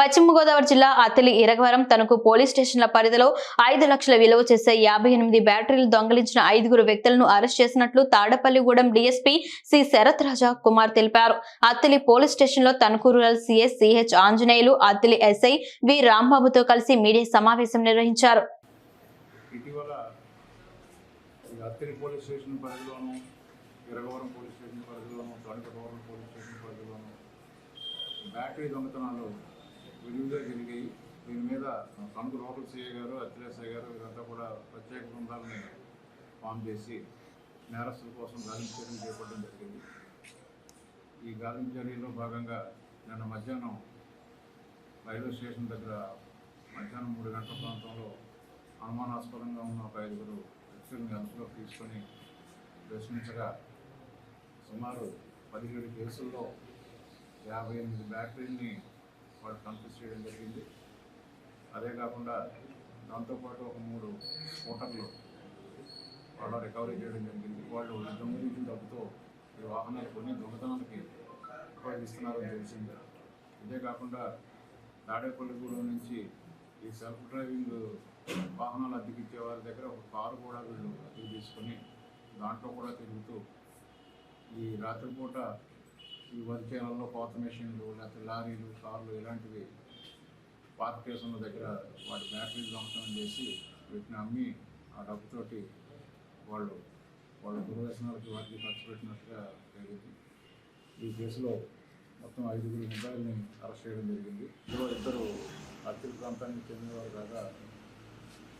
పశ్చిమ గోదావరి జిల్లా అతలి ఇరగవరం తనకు పోలీస్ స్టేషన్ల పరిధిలో ఐదు లక్షల విలువ చేసే యాభై ఎనిమిది బ్యాటరీలు దొంగలించిన ఐదుగురు వ్యక్తులను అరెస్ట్ చేసినట్లు తాడపల్లిగూడెం డీఎస్పీ సి శరత్ రాజా కుమార్ తెలిపారు. అత్తిలి పోలీస్ స్టేషన్లో Tanuku rural CS CH Anjaneyulu Attili SI V రాంబాబుతో కలిసి మీడియా సమావేశం నిర్వహించారు. ఇటీవల అత్తిరి పోలీస్ స్టేషన్ పరిధిలోను ఇరగవరం పోలీస్ స్టేషన్ పరిధిలోను పోలీస్ స్టేషన్ పరిధిలోను బ్యాటరీ దొంగతనాలు విరివిగా జరిగాయి దీని మీద తణుకు లోకల్ సీఏ గారు అత్తిలేసఐ గారు వీరంతా కూడా ప్రత్యేక బృందాలను ఫామ్ చేసి నేరస్తుల కోసం గాలింపు చర్యలు చేపట్టడం జరిగింది. ఈ గాలింపు చర్యలో భాగంగా నిన్న మధ్యాహ్నం రైల్వే స్టేషన్ దగ్గర మధ్యాహ్నం మూడు గంటల ప్రాంతంలో అనుమానాస్పదంగా ఉన్న ఒక ఐదుగురు వ్యక్తులను అదుపులోకి తీసుకొని ప్రశ్నించగా సుమారు పదిహేడు కేసుల్లో యాభై ఎనిమిది బ్యాటరీల్ని వాళ్ళు కన్ఫ్యూజ్ చేయడం జరిగింది. అదే కాకుండా దాంతోపాటు ఒక మూడు స్కూటర్లు వాళ్ళ రికవరీ చేయడం జరిగింది. వాళ్ళు దొంగలించిన డబ్బుతో ఈ వాహనాలు కొన్ని దొంగతనానికి ఉపయోగిస్తున్నారని తెలిసింది. ఇదే కాకుండా తాడేపల్లిగూడెం నుంచి ఈ సెల్ఫ్ డ్రైవింగ్ వాహనాలు అద్దెకిచ్చే వారి దగ్గర ఒక కారు కూడా వీళ్ళు అద్దెకు తీసుకొని దాంట్లో కూడా తిరుగుతూ ఈ రాత్రిపూట ఈ వరిచేలలో కోత మెషిన్లు లేకపోతే లారీలు కార్లు ఇలాంటివి పార్క్ చేసిన దగ్గర వాటి బ్యాటరీలు దొంగతనం చేసి వీటిని అమ్మి ఆ డబ్బుతోటి వాళ్ళు వాళ్ళ దుర్వ్యసనాలకి వాటికి ఖర్చు పెట్టినట్టుగా జరిగింది. ఈ కేసులో మొత్తం ఐదుగురు ముద్దాయిల్ని అరెస్ట్ చేయడం జరిగింది. ఇందులో ఇద్దరు అత్తిలి ప్రాంతానికి చెందినవారు కాగా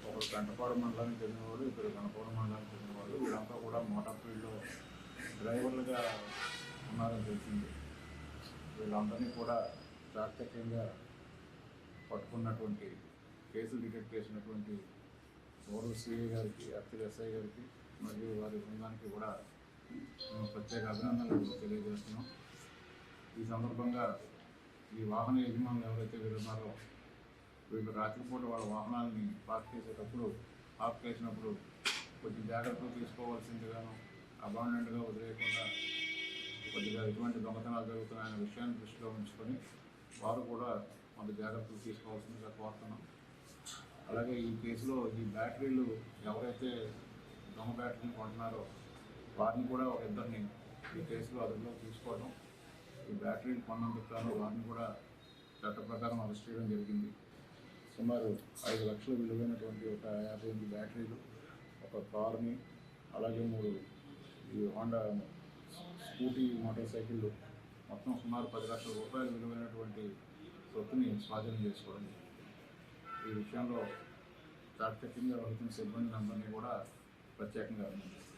ఒకరు గంటపాడు మండలానికి చెందినవాడు ఇద్దరు గణపాడు మండలానికి చెందినవాడు వీళ్ళంతా కూడా మోటార్ ఫీల్డ్లో డ్రైవర్లుగా ఉన్నారని తెలిసింది వీళ్ళందరినీ కూడా చాకచక్యంగా పట్టుకున్నటువంటి కేసులు డిటెక్ట్ చేసినటువంటి గౌరవ సిఐ గారికి అత్తిలి ఎస్ఐ గారికి మరియు వారి బృందానికి కూడా మేము ప్రత్యేక అభినందనలు తెలియజేస్తున్నాం. ఈ సందర్భంగా ఈ వాహన యజమానులు ఎవరైతే వీళ్ళు ఉన్నారో వీళ్ళు రాత్రిపూట వాళ్ళ వాహనాలని పార్క్ చేసేటప్పుడు పార్క్ చేసినప్పుడు కొద్ది జాగ్రత్తలు తీసుకోవాల్సిందిగాను అబాండెంట్గా వదిలేయకుండా కొద్దిగా ఎటువంటి దొంగతనాలు జరుగుతున్నాయనే విషయాన్ని దృష్టిలో ఉంచుకొని వారు కూడా కొంత జాగ్రత్తలు తీసుకోవాల్సిందిగా కోరుతున్నాం. అలాగే ఈ కేసులో ఈ బ్యాటరీలు ఎవరైతే దొంగ బ్యాటరీని కొంటున్నారో వారిని కూడా ఒక ఇద్దరిని ఈ కేసులో అదుపులో తీసుకోవడం ఈ బ్యాటరీలు కొన్నందుకు వారిని కూడా చట్ట ప్రకారం అరెస్ట్ చేయడం జరిగింది. సుమారు ఐదు లక్షలు విలువైనటువంటి ఒక యాభై ఎనిమిది బ్యాటరీలు ఒక కార్ని అలాగే మూడు ఈ హోండా స్కూటీ మోటార్ సైకిళ్ళు మొత్తం సుమారు పది లక్షల రూపాయలు విలువైనటువంటి సొత్తుని స్వాధీనం చేసుకోవడం ఈ విషయంలో చాకచక్యంగా వహించిన సిబ్బంది అందరినీ కూడా ప్రత్యేకంగా అభినందిస్తున్నాను